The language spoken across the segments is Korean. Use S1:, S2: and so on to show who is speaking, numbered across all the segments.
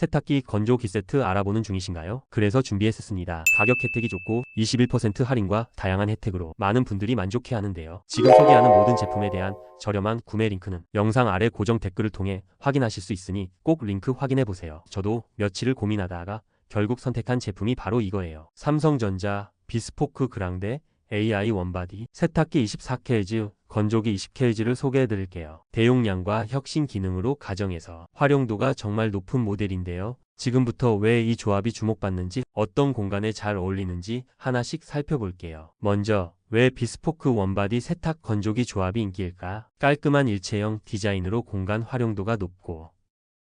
S1: 세탁기 건조기 세트 알아보는 중이신가요? 그래서 준비했었습니다. 가격 혜택이 좋고 21% 할인과 다양한 혜택으로 많은 분들이 만족해 하는데요. 지금 소개하는 모든 제품에 대한 저렴한 구매 링크는 영상 아래 고정 댓글을 통해 확인하실 수 있으니 꼭 링크 확인해 보세요. 저도 며칠을 고민하다가 결국 선택한 제품이 바로 이거예요. 삼성전자 비스포크 그랑데 AI 원바디 세탁기 24Kg, 건조기 20Kg를 소개해 드릴게요. 대용량과 혁신 기능으로 가정에서 활용도가 정말 높은 모델인데요. 지금부터 왜 이 조합이 주목받는지 어떤 공간에 잘 어울리는지 하나씩 살펴볼게요. 먼저 왜 비스포크 원바디 세탁 건조기 조합이 인기일까? 깔끔한 일체형 디자인으로 공간 활용도가 높고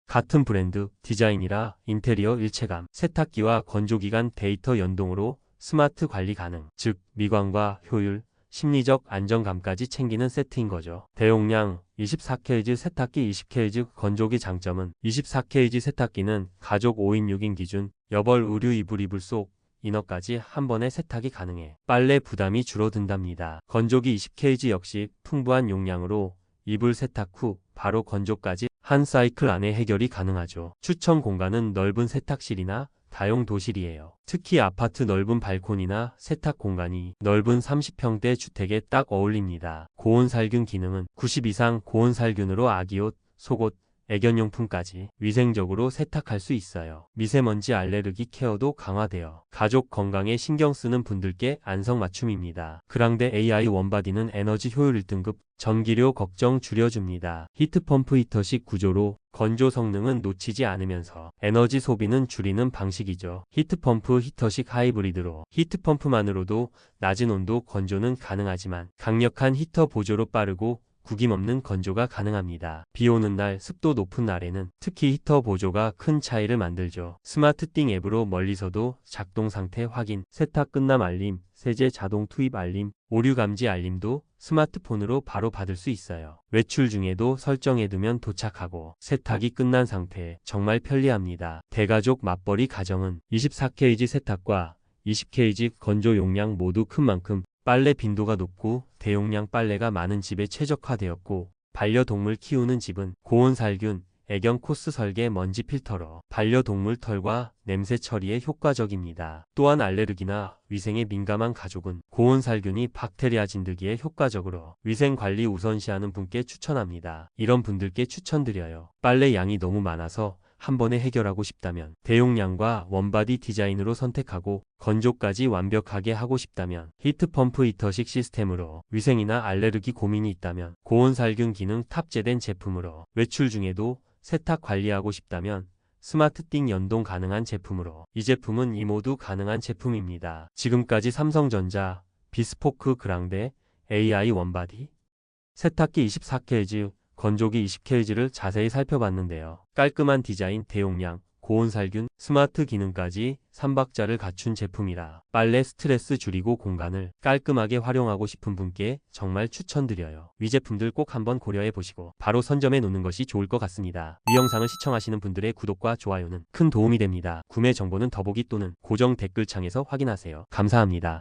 S1: 같은 브랜드 디자인이라 인테리어 일체감, 세탁기와 건조기 간 데이터 연동으로 스마트 관리 가능, 즉 미관과 효율, 심리적 안정감까지 챙기는 세트인 거죠. 대용량 24Kg 세탁기 20Kg 건조기 장점은 24Kg 세탁기는 가족 5인 6인 기준 여벌 의류 이불 이불 속 이너까지 한 번에 세탁이 가능해 빨래 부담이 줄어든답니다. 건조기 20kg 역시 풍부한 용량으로 이불 세탁 후 바로 건조까지 한 사이클 안에 해결이 가능하죠. 추천 공간은 넓은 세탁실이나 다용 도실이에요. 특히 아파트 넓은 발코니나 세탁 공간이 넓은 30평대 주택에 딱 어울립니다. 고온 살균 기능은 90 이상 고온 살균으로 아기옷, 속옷, 애견용품까지 위생적으로 세탁할 수 있어요. 미세먼지 알레르기 케어도 강화되어 가족 건강에 신경 쓰는 분들께 안성맞춤입니다. 그랑데 AI 원바디는 에너지 효율 1등급 전기료 걱정 줄여줍니다. 히트펌프 히터식 구조로 건조 성능은 놓치지 않으면서 에너지 소비는 줄이는 방식이죠. 히트펌프 히터식 하이브리드로 히트펌프만으로도 낮은 온도 건조는 가능하지만 강력한 히터 보조로 빠르고 구김없는 건조가 가능합니다. 비 오는 날, 습도 높은 날에는 특히 히터 보조가 큰 차이를 만들죠. 스마트띵 앱으로 멀리서도 작동 상태 확인, 세탁 끝남 알림, 세제 자동 투입 알림, 오류 감지 알림도 스마트폰으로 바로 받을 수 있어요. 외출 중에도 설정해두면 도착하고 세탁이 끝난 상태에 정말 편리합니다. 대가족 맞벌이 가정은 24kg 세탁과 20kg 건조 용량 모두 큰 만큼 빨래 빈도가 높고 대용량 빨래가 많은 집에 최적화되었고 반려동물 키우는 집은 고온 살균, 애견 코스 설계 먼지 필터로 반려동물 털과 냄새 처리에 효과적입니다. 또한 알레르기나 위생에 민감한 가족은 고온 살균이 박테리아 진드기에 효과적으로 위생 관리 우선시하는 분께 추천합니다. 이런 분들께 추천드려요. 빨래 양이 너무 많아서 한 번에 해결하고 싶다면 대용량과 원바디 디자인으로 선택하고 건조까지 완벽하게 하고 싶다면 히트펌프 히터식 시스템으로 위생이나 알레르기 고민이 있다면 고온 살균 기능 탑재된 제품으로 외출 중에도 세탁 관리하고 싶다면 스마트띵 연동 가능한 제품으로 이 제품은 이 모두 가능한 제품입니다. 지금까지 삼성전자 비스포크 그랑데 AI 원바디 세탁기 24kg 건조기 20kg를 자세히 살펴봤는데요. 깔끔한 디자인, 대용량, 고온 살균, 스마트 기능까지 3박자를 갖춘 제품이라 빨래 스트레스 줄이고 공간을 깔끔하게 활용하고 싶은 분께 정말 추천드려요. 위 제품들 꼭 한번 고려해 보시고 바로 선점해 놓는 것이 좋을 것 같습니다. 이 영상을 시청하시는 분들의 구독과 좋아요는 큰 도움이 됩니다. 구매 정보는 더보기 또는 고정 댓글창에서 확인하세요. 감사합니다.